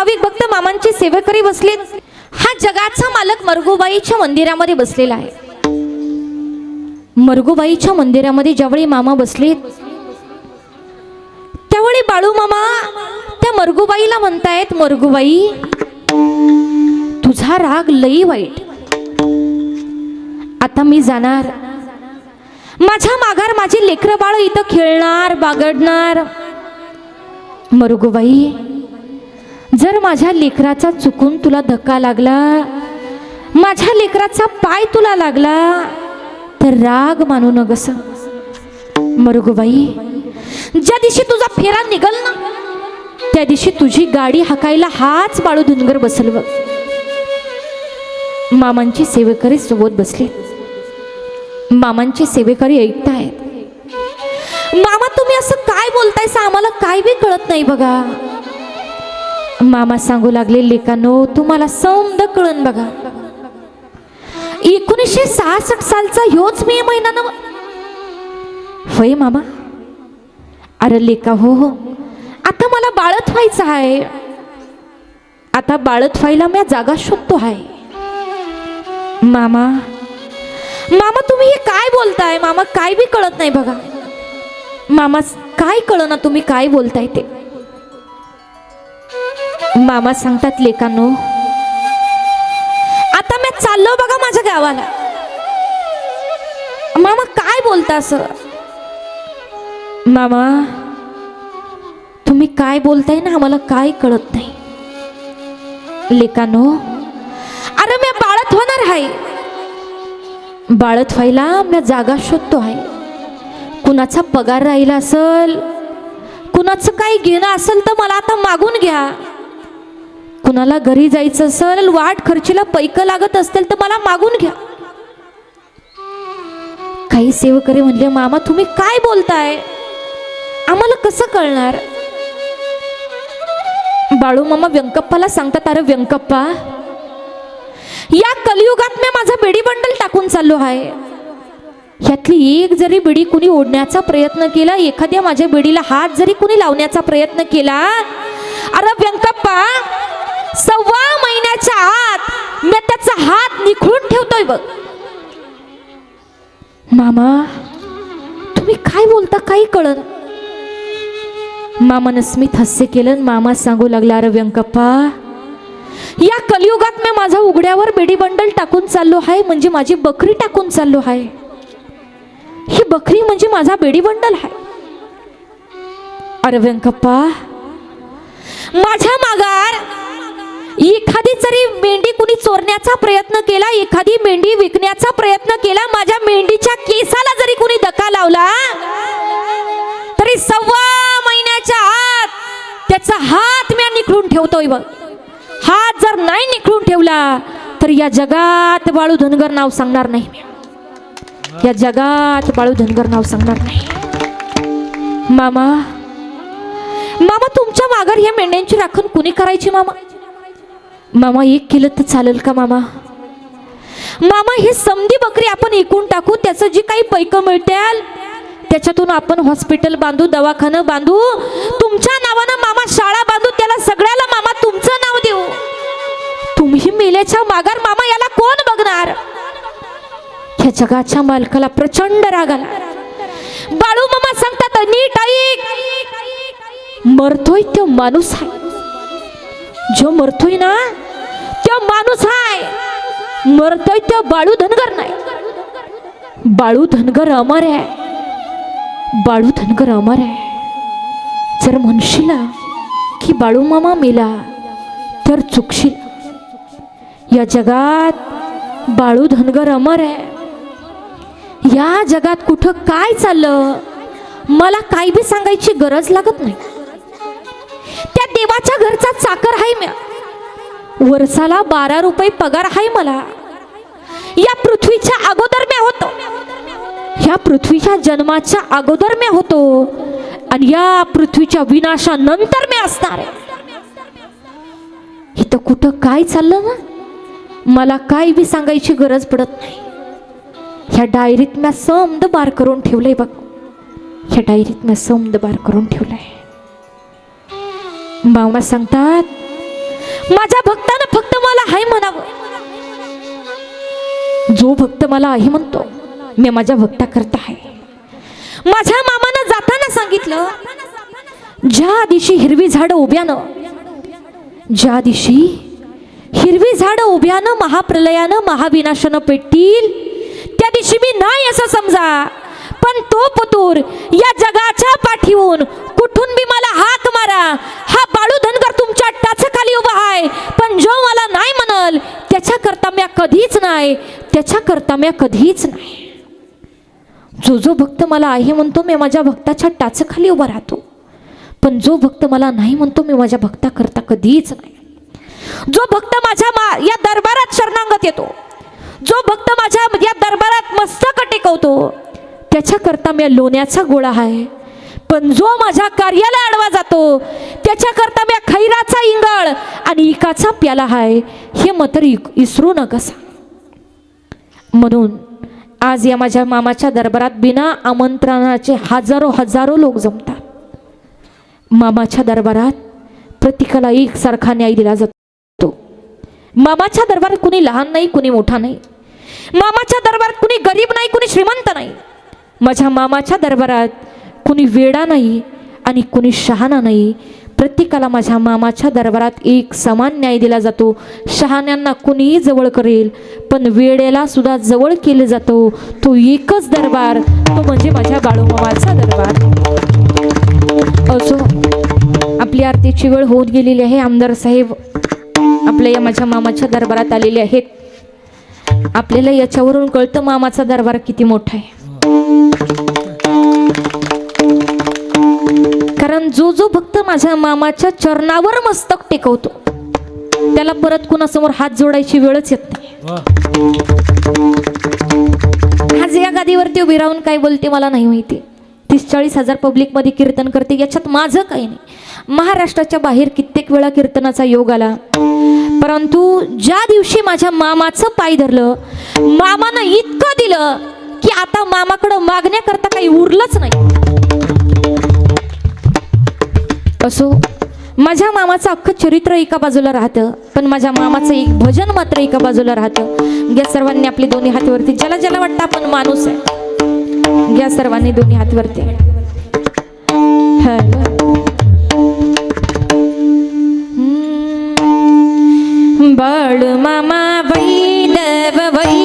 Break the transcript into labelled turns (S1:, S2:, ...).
S1: भाविक भक्त मामांचे सेवेकरी बसलेत हा जगाचा मालक मरगुबाईच्या मंदिरामध्ये बसलेला आहे. मरगुबाईच्या मंदिरामध्ये ज्यावेळी मामा बसलेत त्यावेळी बाळू मामा त्या मरगुबाईला म्हणतायत मरगुबाई तुझा राग लई वाईट. आता मी जाणार. माझ्या माघार माझी लेकरं बाळ इथं खेळणार बागडणार. मरुगुबाई जर माझ्या लेकराचा चुकून तुला धक्का लागला माझ्या लेकराचा पाय तुला लागला तर राग मानू नगस. मरुगोबाई ज्या दिवशी तुझा फेरा निघल ना त्या दिवशी तुझी गाडी हाकायला हाच बाळू धुनगर बसल मामांची सेवेकरी सोबत बसली. मामांची सेवेकरी ऐकतायत. मामा तुम्ही असं काय बोलतायसा आम्हाला काय बी कळत नाही बघा. मामा सांगू लागले लेकानो तुम्हाला समद कळन बघा. एकोणीसशे सहासष्ट सालचा ह्योच मे महिना नव होय मामा. अरे लेका हो हो. आता मला बाळत व्हायचं आहे. आता बाळत व्हायला मी जागा शोधतो आहे. मामा मामा तुम्ही हे काय बोलताय? मामा काय बी कळत नाही बघा. मामा काय कळना तुम्ही? काय बोलताय ते? मामा सांगतात लेकांनो आता मी चाललो बघा माझ्या गावाला. मामा काय बोलता असं? मामा तुम्ही काय बोलताय ना आम्हाला काय कळत नाही. लेकानो अरे मी बाळत होणार आहे. बाळत व्हायला मी जागा शोधतो आहे. कुणाचा पगार राहिला असल कुणाचं काही घेणं असेल तर मला आता मागून घ्या. कुणाला घरी जायचं असेल वाट खर्चीला पैक लागत असेल तर मला मागून घ्या. काही सेवकरी म्हणले मामा तुम्ही काय बोलताय? आम्हाला कसं कळणार? बाळू मामा व्यंकप्पाला सांगतात अरे व्यंकप्पा या कलियुगात मी माझा बेडी बंडल टाकून चाललो आहे. यातली एक जरी बिडी कुणी ओढण्याचा प्रयत्न केला एखाद्या माझ्या बिडीला हात जरी कुणी लावण्याचा प्रयत्न केला अरे व्यंकप्पा सव्वा महिन्याच्या आत मी त्याचा हात निखळून ठेवतोय बघ. मामा तुम्ही काय बोलता काही कळन मामानं स्मित हास्य केलं मामा सांगू लागला अरे व्यंकप्पा या कलियुगात मी माझा उघड्यावर बेडी बंडल टाकून चाललो आहे म्हणजे माझी बकरी टाकून चाललो आहे. ही बकरी म्हणजे माझा बेडी बंडल आहे. अरे व्यंकप्पा माझ्या मागार एखादी जरी मेंढी कुणी चोरण्याचा प्रयत्न केला एखादी मेंढी विकण्याचा प्रयत्न केला माझ्या मेंढीच्या केसाला जरी कुणी धक्का लावला तरी सव्वा महिन्याच्या आत त्याचा हात मी निखळून ठेवतोय बघ. हात जर नाही निखळून ठेवला तर या जगात बाळू धनगर नाव सांगणार नाही या जगात बाळू धनगर नाव सांगणार नाही. मामा मामा तुमच्या माघार या मेंढ्यांची राखण कुणी करायची मामा? मामा एक केलं तर चालेल का मामा? मामा हे समधी बकरी आपण एकूण टाकू त्याचं जी काही पैक मिळतील त्याच्यातून आपण हॉस्पिटल बांधू दवाखाना बांधू. तुमच्या नावानं मामा शाळा बांधू त्याला सगळ्याला मामा तुमचं नाव देऊ. तुम्ही मेल्याच्या मागार मामा याला कोण बघणार? या जगाच्या मालकाला प्रचंड राग आला. बाळू मामा सांगतात नीट ऐक मरतोय तो माणूस आहे. जो मरतोय ना तो माणूस आहे मरतोय तो बाळू धनगर नाही. बाळू धनगर अमर आहे. बाळू धनगर अमर आहे. जर म्हणशील की बाळू मामा मेला तर चुकशील. या जगात बाळू धनगर अमर आहे. या जगात कुठं काय चाललं? मला काही बी सांगायची गरज लागत नाही. त्या देवाच्या घरचा चाकर आहे म्या. वर्षाला बारा रुपये पगार आहे मला. या पृथ्वीच्या अगोदर म्या होतो. ह्या पृथ्वीच्या जन्माच्या अगोदर मी होतो. आणि या पृथ्वीच्या विनाशानंतर मी असणार आहे. इथं कुठं काय चाललं ना? मला काय बी सांगायची गरज पडत नाही. ह्या डायरीत मी समद बार करून ठेवलंय बघ. ह्या डायरीत मी समद बार करून ठेवलंय. मामा सांगतात माझ्या भक्तानं फक्त मला हाय म्हणावं. जो भक्त मला आहे म्हणतो मी माझ्या भक्ता करता आहे. माझ्या मामानं जाताना सांगितलं ज्या दिवशी हिरवी झाडं उभ्यानं ज्या दिवशी हिरवी झाडं उभ्यानं महाप्रलयानं महाविनाशानं पेटतील त्या दिवशी मी नाही असं समजा. पण तो पुतूर या जगाच्या पाठीवून कुठून बी मला हाक मारा हा बाळू धनगर तुमच्या टाचाखाली उभा आहे पण जो मला नाही म्हणल त्याच्याकरता म्या कधीच नाही त्याच्याकरता म्या कधीच नाही. जो जो भक्त मला आहे म्हणतो मी माझ्या भक्ताच्या टाचखाली उभा राहतो. पण जो भक्त मला नाही म्हणतो मी माझ्या भक्ताकरता कधीच नाही. जो भक्त माझ्या मा या दरबारात शरणांगत येतो जो भक्त माझ्या या दरबारात मस्तक टेकवतो त्याच्याकरता मी लोण्याचा गोळा आहे. पण जो माझ्या कार्याला आडवा जातो त्याच्याकरता मी खैराचा इंगळ आणि इकाचा प्याला आहे. हे मात्र इसरू नका नकसा म्हणून आज या माझ्या मामाच्या दरबारात बिना आमंत्रणाचे हजारो हजारो लोक जमतात. मामाच्या दरबारात प्रत्येकाला एकसारखा न्याय दिला जातो. मामाच्या दरबारात कुणी लहान नाही कुणी मोठा नाही. मामाच्या दरबारात कुणी गरीब नाही कुणी श्रीमंत नाही. माझ्या मामाच्या दरबारात कुणी वेडा नाही आणि कुणी शहाणा नाही. प्रत्येकाला माझ्या मामाच्या दरबारात एक समान न्याय दिला जातो. शहाण्यांना कुणीही जवळ करेल पण वेळेला सुद्धा जवळ केलं जातो. तो एकच दरबार तो म्हणजे माझ्या बाळूमामाचा दरबार. असो आपली आरतीची वेळ होत गेलेली आहे. आमदार साहेब आपल्या या माझ्या मामाच्या दरबारात आलेले आहेत. आपल्याला याच्यावरून कळतं मामाचा दरबार किती मोठा आहे. कारण जो जो भक्त माझ्या मामाच्या चरणावर मस्तक टेकवतो त्याला परत कुणासमोर हात जोडायची वेळच येत नाही. आज या गादीवरती उभी राहून काय बोलते मला नाही माहिती. तीस चाळीस हजार पब्लिकमध्ये कीर्तन करते याच्यात माझं काही नाही. महाराष्ट्राच्या बाहेर कित्येक वेळा कीर्तनाचा योग आला. परंतु ज्या दिवशी माझ्या मामाचं पाय धरलं मामानं इतकं दिलं की आता मामाकडं मागण्याकरता काही उरलंच नाही. असो माझ्या मामाचं अख्खं चरित्र एका बाजूला राहतं पण माझ्या मामाचं एक भजन मात्र एका बाजूला राहतं. घ्या सर्वांनी आपले दोन्ही हातवरती ज्याला ज्याला वाटतं आपण माणूस आहे. घ्या सर्वांनी दोन्ही हातवरती बड मामा वैदव वै